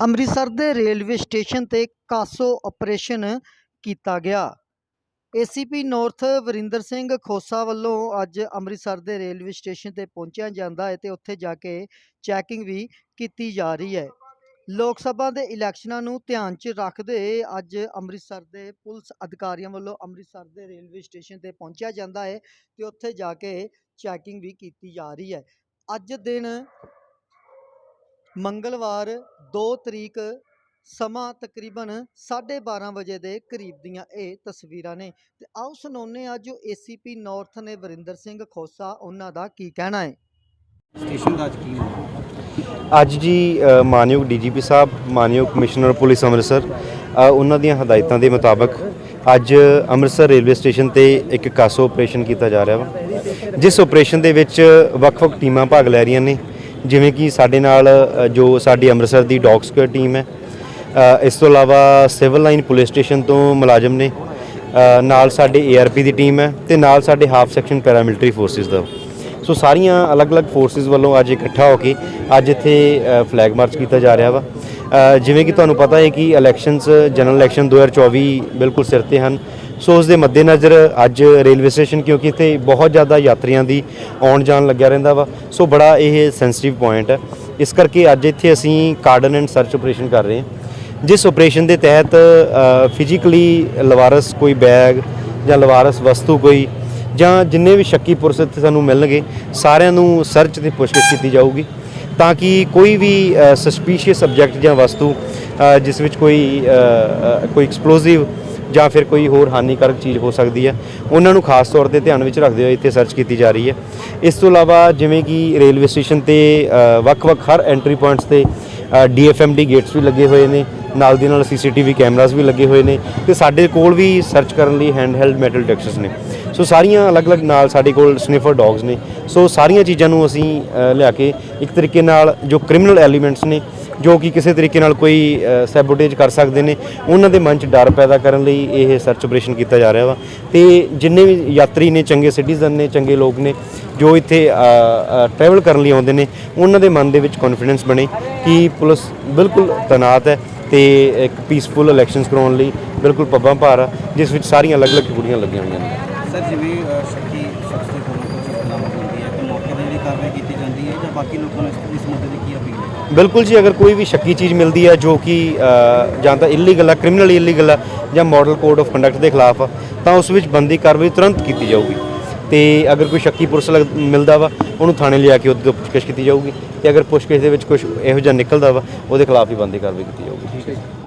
ਅੰਮ੍ਰਿਤਸਰ ਦੇ railway station ਤੇ CASO operation ਕੀਤਾ ਗਿਆ। ਏਸੀਪੀ ਨਾਰਥ ਵਰਿੰਦਰ ਸਿੰਘ ਖੋਸਾ ਵੱਲੋਂ ਅੱਜ ਅੰਮ੍ਰਿਤਸਰ ਦੇ ਰੇਲਵੇ ਸਟੇਸ਼ਨ ਤੇ ਪਹੁੰਚਿਆ ਜਾਂਦਾ ਹੈ ਤੇ ਉੱਥੇ ਜਾ ਕੇ ਚੈਕਿੰਗ ਵੀ ਕੀਤੀ ਜਾ ਰਹੀ ਹੈ। ਲੋਕ ਸਭਾ ਦੇ ਇਲੈਕਸ਼ਨਾਂ ਨੂੰ ਧਿਆਨ 'ਚ ਰੱਖਦੇ ਅੱਜ ਅੰਮ੍ਰਿਤਸਰ ਦੇ ਪੁਲਿਸ ਅਧਿਕਾਰੀਆਂ ਵੱਲੋਂ ਅੰਮ੍ਰਿਤਸਰ ਦੇ ਰੇਲਵੇ ਸਟੇਸ਼ਨ ਤੇ ਪਹੁੰਚਿਆ ਜਾਂਦਾ ਹੈ ਤੇ ਉੱਥੇ ਜਾ ਕੇ ਚੈਕਿੰਗ ਵੀ ਕੀਤੀ ਜਾ ਰਹੀ ਹੈ। ਅੱਜ ਦਿਨ ਮੰਗਲਵਾਰ 2 ਤਰੀਕ ਸਮਾਂ ਤਕਰੀਬਨ 12:30 ਵਜੇ ਦੇ ਕਰੀਬ ਦੀਆਂ ਇਹ ਤਸਵੀਰਾਂ ਨੇ। ਤੇ ਆਓ ਸੁਣਾਉਂਦੇ ਹਾਂ ਜੋ ਏਸੀਪੀ ਨਾਰਥ ਨੇ ਵਰਿੰਦਰ ਸਿੰਘ ਖੋਸਾ ਉਹਨਾਂ ਦਾ ਕੀ ਕਹਿਣਾ ਹੈ? ਸਟੇਸ਼ਨ ਦਾ ਅੱਜ ਕੀ ਹੈ? ਅੱਜ ਜੀ ਮਾਨਯੋਗ ਡੀਜੀਪੀ ਸਾਹਿਬ ਮਾਨਯੋਗ ਕਮਿਸ਼ਨਰ ਪੁਲਿਸ ਅੰਮ੍ਰਿਤਸਰ ਉਹਨਾਂ ਦੀਆਂ ਹਦਾਇਤਾਂ ਦੇ ਮੁਤਾਬਕ ਅੱਜ ਅੰਮ੍ਰਿਤਸਰ ਰੇਲਵੇ ਸਟੇਸ਼ਨ ਤੇ ਇੱਕ ਕਾਸੋ ਆਪਰੇਸ਼ਨ ਕੀਤਾ ਜਾ ਰਿਹਾ ਵਾ ਜਿਸ ਆਪਰੇਸ਼ਨ ਦੇ ਵਿੱਚ ਵੱਖ-ਵੱਖ ਟੀਮਾਂ ਭਾਗ ਲੈ ਰਹੀਆਂ ਨੇ। ਜਿਵੇਂ ਕਿ ਸਾਡੇ ਨਾਲ ਜੋ ਸਾਡੀ ਅੰਮ੍ਰਿਤਸਰ ਦੀ ਡੌਗ ਸਕੁਐਡ ਟੀਮ ਹੈ ਇਸ ਤੋਂ ਇਲਾਵਾ ਸਿਵਲ ਲਾਈਨ ਪੁਲਿਸ ਸਟੇਸ਼ਨ ਤੋਂ ਮੁਲਾਜ਼ਮ ਨੇ ਨਾਲ ਸਾਡੇ ਏਆਰਪੀ ਦੀ ਟੀਮ ਹੈ ਤੇ ਨਾਲ ਸਾਡੇ ਹਾਫ ਸੈਕਸ਼ਨ ਪੈਰਾਮਿਲਟਰੀ ਫੋਰਸਿਸ ਦਾ। ਸੋ ਸਾਰੀਆਂ ਅਲੱਗ-ਅਲੱਗ ਫੋਰਸਿਸ ਵੱਲੋਂ ਅੱਜ ਇਕੱਠਾ ਹੋ ਕੇ ਅੱਜ ਇੱਥੇ ਫਲੈਗ ਮਾਰਚ ਕੀਤਾ ਜਾ ਰਿਹਾ ਵਾ। ਜਿਵੇਂ ਕਿ ਤੁਹਾਨੂੰ ਪਤਾ ਹੈ ਕਿ ਇਲੈਕਸ਼ਨਸ ਜਨਰਲ ਇਲੈਕਸ਼ਨ 2024 ਬਿਲਕੁਲ ਸਿਰ ਤੇ ਹਨ। ਸੋ ਉਸ ਦੇ ਮੱਦੇਨਜ਼ਰ ਅੱਜ ਰੇਲਵੇ ਸਟੇਸ਼ਨ, ਕਿਉਂਕਿ ਇੱਥੇ ਬਹੁਤ ਜ਼ਿਆਦਾ ਯਾਤਰੀਆਂ ਦੀ ਆਉਣ ਜਾਣ ਲੱਗਿਆ ਰਹਿੰਦਾ ਵਾ। ਸੋ ਬੜਾ ਇਹ ਸੈਂਸਿਟਿਵ ਪੁਆਇੰਟ ਹੈ। ਇਸ ਕਰਕੇ ਅੱਜ ਇੱਥੇ ਅਸੀਂ ਕਾਰਡਨ ਐਂਡ ਸਰਚ ਆਪਰੇਸ਼ਨ ਕਰ ਰਹੇ ਹਾਂ। ਜਿਸ ਆਪਰੇਸ਼ਨ ਦੇ ਤਹਿਤ ਫਿਜ਼ੀਕਲੀ ਲਵਾਰਸ ਕੋਈ ਬੈਗ ਜਾਂ ਲਵਾਰਸ ਵਸਤੂ ਕੋਈ ਜਾਂ ਜਿੰਨੇ ਵੀ ਸ਼ੱਕੀ ਪੁਰਸ਼ ਇੱਥੇ ਸਾਨੂੰ ਮਿਲਣਗੇ, ਸਾਰਿਆਂ ਨੂੰ ਸਰਚ ਤੇ ਪੁੱਛਗਿੱਛ ਕੀਤੀ ਜਾਊਗੀ ਤਾਂ ਕਿ ਕੋਈ ਵੀ ਸਸਪੀਸ਼ੀਅਸ ਆਬਜੈਕਟ ਜਾਂ ਵਸਤੂ ਜਿਸ ਵਿੱਚ ਕੋਈ ਕੋਈ ਐਕਸਪਲੋਸਿਵ ਜਾਂ ਫਿਰ ਕੋਈ ਹੋਰ ਹਾਨੀਕਾਰਕ ਚੀਜ਼ ਹੋ ਸਕਦੀ ਹੈ। ਉਹਨਾਂ ਨੂੰ ਖਾਸ ਤੌਰ ਤੇ ਧਿਆਨ ਵਿੱਚ ਰੱਖਦੇ ਹੋਏ ਇੱਥੇ ਸਰਚ ਕੀਤੀ ਜਾ ਰਹੀ ਹੈ। ਇਸ ਤੋਂ ਇਲਾਵਾ ਜਿਵੇਂ ਕਿ ਰੇਲਵੇ ਸਟੇਸ਼ਨ ਤੇ ਵੱਖ-ਵੱਖ ਹਰ ਐਂਟਰੀ ਪੁਆਇੰਟਸ ਤੇ ਡੀਐਫਐਮਡੀ ਗੇਟਸ ਵੀ ਲੱਗੇ ਹੋਏ ਨੇ। ਨਾਲ ਦੀ ਨਾਲ ਸੀਸੀਟੀਵੀ ਕੈਮਰਾਸ ਵੀ ਲੱਗੇ ਹੋਏ ਨੇ ਤੇ ਸਾਡੇ ਕੋਲ ਵੀ ਸਰਚ ਕਰਨ ਲਈ ਹੈਂਡਹੈਲਡ ਮੈਟਲ ਡਿਟੈਕਟਰਸ ਨੇ। ਸੋ ਸਾਰੀਆਂ ਅਲੱਗ-ਅਲੱਗ ਨਾਲ ਸਾਡੇ ਕੋਲ ਸਨਿਫਰ ਡੌਗਸ ਨੇ। ਸੋ ਸਾਰੀਆਂ ਚੀਜ਼ਾਂ ਨੂੰ ਅਸੀਂ ਲਿਆ ਕੇ ਇੱਕ ਤਰੀਕੇ ਨਾਲ ਜੋ ਕ੍ਰਿਮੀਨਲ ਐਲੀਮੈਂਟਸ ਨੇ ਜੋ ਕਿ ਕਿਸੇ ਤਰੀਕੇ ਨਾਲ ਕੋਈ ਸੈਬੋਟੇਜ ਕਰ ਸਕਦੇ ਨੇ, ਉਹਨਾਂ ਦੇ ਮਨ 'ਚ ਡਰ ਪੈਦਾ ਕਰਨ ਲਈ ਇਹ ਸਰਚ ਆਪਰੇਸ਼ਨ ਕੀਤਾ ਜਾ ਰਿਹਾ ਵਾ। ਤੇ ਜਿੰਨੇ ਵੀ ਯਾਤਰੀ ਨੇ, ਚੰਗੇ ਸਿਟੀਜ਼ਨ ਨੇ, ਚੰਗੇ ਲੋਕ ਨੇ, ਜੋ ਇੱਥੇ ਟਰੈਵਲ ਕਰਨ ਲਈ ਆਉਂਦੇ ਨੇ, ਉਹਨਾਂ ਦੇ ਮਨ ਦੇ ਵਿੱਚ ਕੌਨਫੀਡੈਂਸ ਬਣੇ ਕਿ ਪੁਲਿਸ ਬਿਲਕੁਲ ਤੈਨਾਤ ਹੈ ਤੇ ਇੱਕ ਪੀਸਫੁਲ ਇਲੈਕਸ਼ਨਸ ਕਰਾਉਣ ਲਈ ਬਿਲਕੁਲ ਪੱਬਾਂ ਭਾਰ ਆ, ਜਿਸ ਵਿੱਚ ਸਾਰੀਆਂ ਅਲੱਗ-ਅਲੱਗ ਕੁੜੀਆਂ ਲੱਗੀਆਂ ਹੋਈਆਂ ਨੇ। ਸਰ, ਜਿਵੇਂ ਸ਼ੱਕੀ ਸ਼ਖਸ ਦੇ ਕੋਲੋਂ ਕੋਈ ਚੀਜ਼ ਹੁੰਦੀ ਹੈ ਕਿ ਮੌਕੇ ਦੇ ਲਈ ਕਾਰਵਾਈ ਕੀਤੀ ਜਾਂਦੀ ਹੈ ਜਾਂ ਬਾਕੀ ਲੋਕਾਂ ਨੂੰ ਇਸ- ਮੁੱਦੇ ਦੀ ਕੀ ਬਿਲਕੁਲ ਜੀ, ਅਗਰ ਕੋਈ ਵੀ ਸ਼ੱਕੀ ਚੀਜ਼ ਮਿਲਦੀ ਹੈ ਜੋ ਕਿ ਜਾਂ ਤਾਂ ਇਲੀਗਲ ਹੈ ਕ੍ਰਿਮੀਨਲ ਇਲੀਗਲ ਹੈ ਜਾਂ ਮਾਡਲ ਕੋਡ ਆਫ ਕੰਡਕਟ ਦੇ ਖਿਲਾਫ ਆ ਤਾਂ ਉਸ ਵਿੱਚ ਬੰਦੀ ਕਾਰਵਾਈ ਤੁਰੰਤ ਕੀਤੀ ਜਾਊਗੀ। ਤੇ ਅਗਰ ਕੋਈ ਸ਼ੱਕੀ ਪੁਰਸ਼ ਲੱਗ- ਮਿਲਦਾ ਵਾ, ਉਹਨੂੰ ਥਾਣੇ ਲਿਆ ਕੇ ਉਹਦੇ ਤੋਂ ਪੁੱਛਗਿੱਛ ਕੀਤੀ ਜਾਊਗੀ। ਤੇ ਅਗਰ ਪੁੱਛਗਿੱਛ ਦੇ ਵਿੱਚ ਕੁਝ ਇਹੋ ਜਿਹਾ ਨਿਕਲਦਾ ਵਾ, ਉਹਦੇ ਖਿਲਾਫ ਹੀ ਬੰਦੀ ਕਾਰਵਾਈ ਕੀਤੀ ਜਾਊਗੀ। ਠੀਕ ਹੈ